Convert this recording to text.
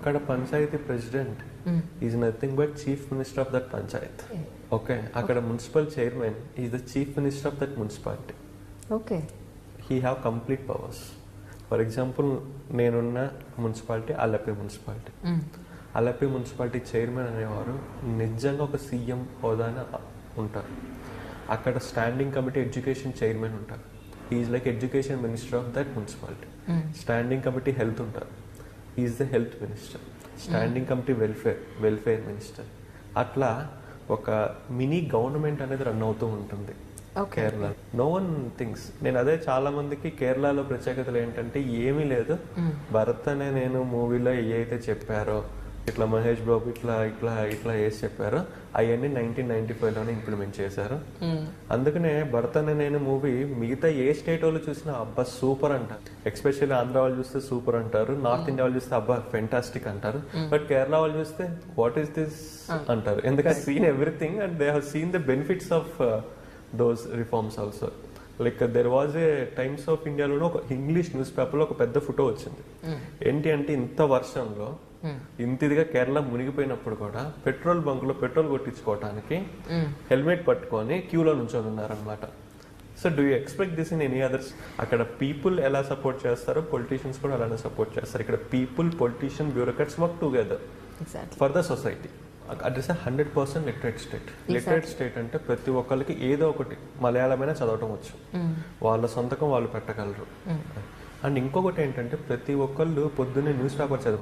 అక్కడ panchayati president is nothing but chief minister of that panchayat okay అక్కడ municipal chairman is the chief minister of that municipality okay he have complete powers for example నేనున్న municipality Alleppey municipality Alleppey municipality chairman అనేవారు నిజంగా ఒక CM హోదాన ఉంటారు. అక్కడ standing committee education chairman ఉంటారు. Is like education minister of that municipality standing committee health ఉంటారు. Is the health minister standing committee welfare welfare minister. అట్లా ఒక మినీ గవర్నమెంట్ అనేది రన్ అవుతూ ఉంటుంది. కేరళ. నో వన్ థింగ్స్ నేను అదే చాలా మందికి కేరళలో ప్రత్యేకతలు ఏంటంటే ఏమీ లేదు. భరత్ అనే నేను మూవీలో ఏ అయితే చెప్పారో ఇట్లా మహేష్ బాబు ఇట్లా ఇట్లా ఇట్లా వేసి చెప్పారో. అవన్నీ నైన్టీన్ నైన్టీ ఫైవ్లోనే ఇంప్లిమెంట్ చేశారు. అందుకనే భరత్ అనే నేను మూవీ మిగతా ఏ స్టేట్ వాళ్ళు చూసినా అబ్బా సూపర్ అంటారు ఎక్స్పెషల్లీ ఆంధ్ర వాళ్ళు చూస్తే సూపర్ అంటారు. నార్త్ ఇండియా వాళ్ళు చూస్తే అబ్బా ఫెంటాస్టిక్ అంటారు. బట్ కేరళ వాళ్ళు చూస్తే వాట్ ఈస్ దిస్ అంటారు. ఎందుకంటే seen everything and they have seen the benefits of those reforms also like there was a times of ఇండియాలో ఒక ఇంగ్లీష్ న్యూస్ పేపర్లో ఒక పెద్ద ఫోటో వచ్చింది. ఏంటి అంటే ఇంత వర్షంలో ఇంత ఇదిగా కేరళ మునిగిపోయినప్పుడు కూడా పెట్రోల్ బంకులో పెట్రోల్ కొట్టించుకోవడానికి హెల్మెట్ పట్టుకొని క్యూలో నుంచొని ఉన్నారనమాట so do you expect this in any others అక్కడ పీపుల్ ఎలా సపోర్ట్ చేస్తారో పొలిటీషియన్స్ కూడా అలానే సపోర్ట్ చేస్తారు. ఇక్కడ people politician bureaucrats work together for the society at is hundred percent literate state. Literate state అంటే ప్రతి ఒక్కరికి ఏదో ఒకటి మలయాళమైనా చదవటం వచ్చు. వాళ్ళ సొంతకం వాళ్ళు పెట్టగలరు. అండ్ ఇంకొకటి ఏంటంటే ప్రతి ఒక్కళ్ళు పొద్దున్నే న్యూస్ పేపర్ చదువు